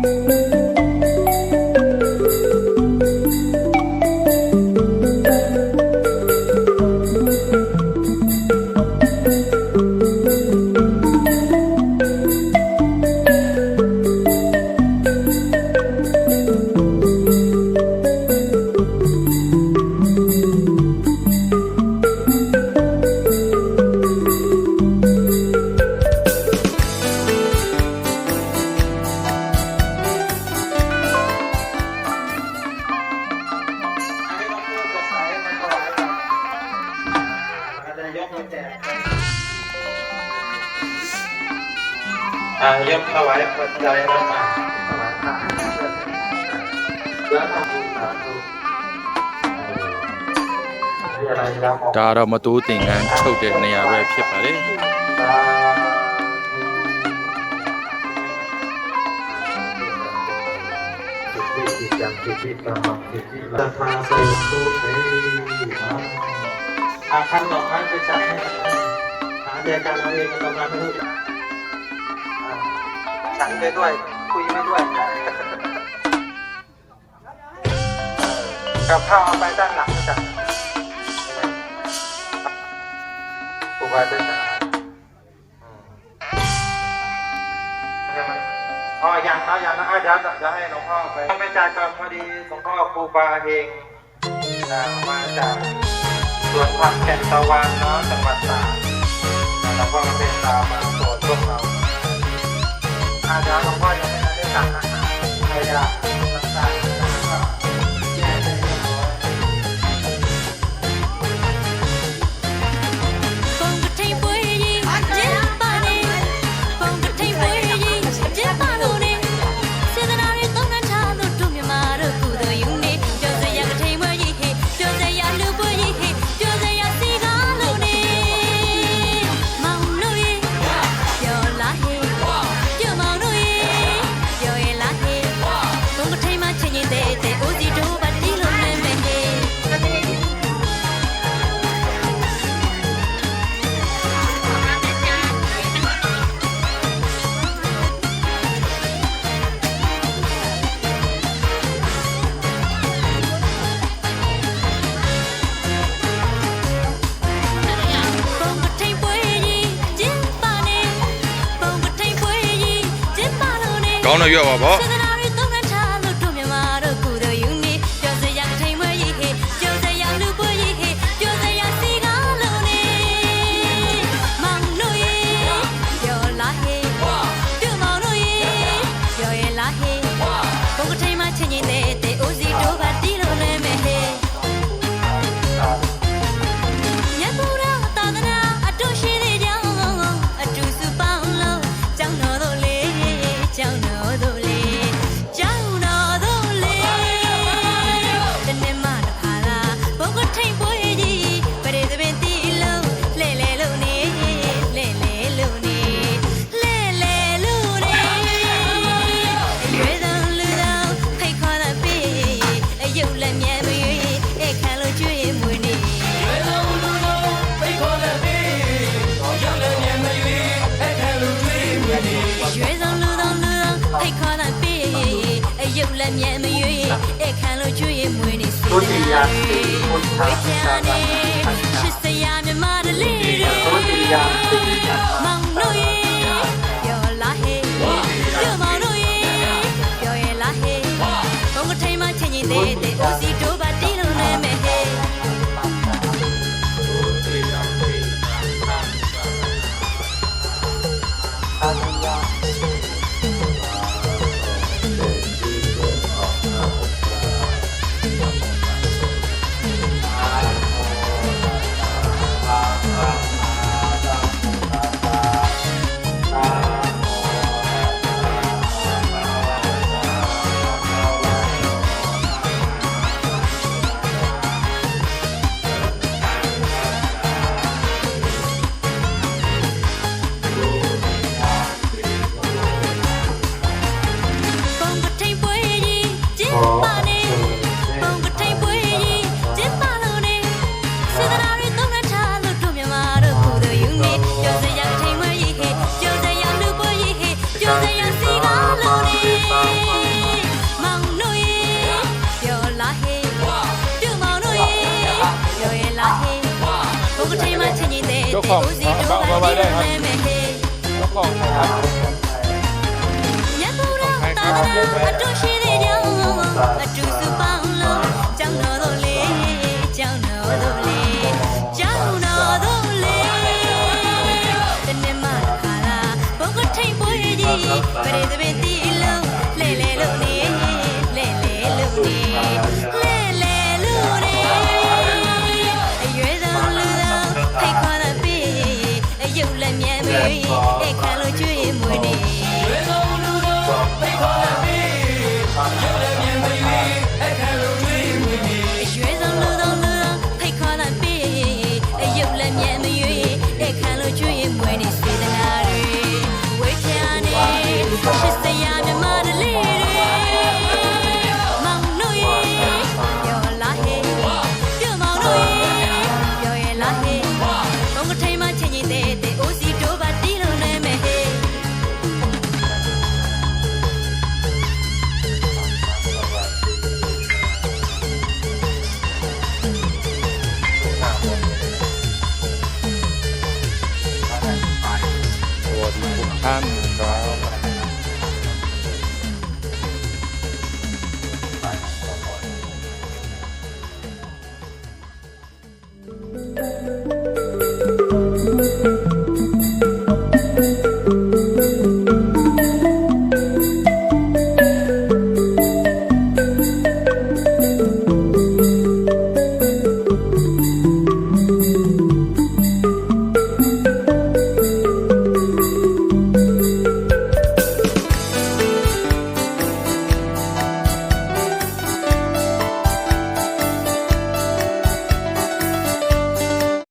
Música อาย่อมถวายปัจจัยละหมาดถวายทานและทำบุญสาธุဒါတော့မတိုးတင်ကန်းချုပ်တဲ့နေရာပဲဖြစ်ပါလေသဖာစေသုတေအခန်းတော့ခန်းပြချင်တယ်ခန်းတဲ့ကံလေးကတော့မဟုတ်ဘူးหนังไปด้วยคุยไปด้วยกับข้าวเอาไปด้านหลังจ้ะปุบาเป็นอะไรออย่างนะอย่างนะเดี๋ยวจะให้หลวงพ่อไปไม่จ่ายก็พอดีหลวงพ่อครูบาเฮงมาจากสวนผักแก่นตะวันเนาะจังหวัดตากหลวงพ่อเป็นตามาอาจารย์หลวงพ่อยังไม่ได้ตั่งอาหารใครจะสั่งခေါင်းတော့ရွက်ပါပေါ့ရဲ့မရွေးအခန်းလို့ကျွေးမွေးနေလွယ်လုံးလူလုံးဖိတ်ခေါ်လက်ပေးတော့ရောက်လည်းမြန်မရွေးအခန်းလို့ကျွေးမွေးနေရွေးစုံလူလုံးလူလုံးဖိတ်ခေါ်လက်ပေးအယုတ်လည်းမြန်မရွေးအခန်းလို့ကျွေးမွေးနေဆွေးနေရဝိချာနေချစ်စရာမြမတလေးတို့မောင်တို့ของเบาเบาได้ครับเจ้าของครับအတူစုပေါင်း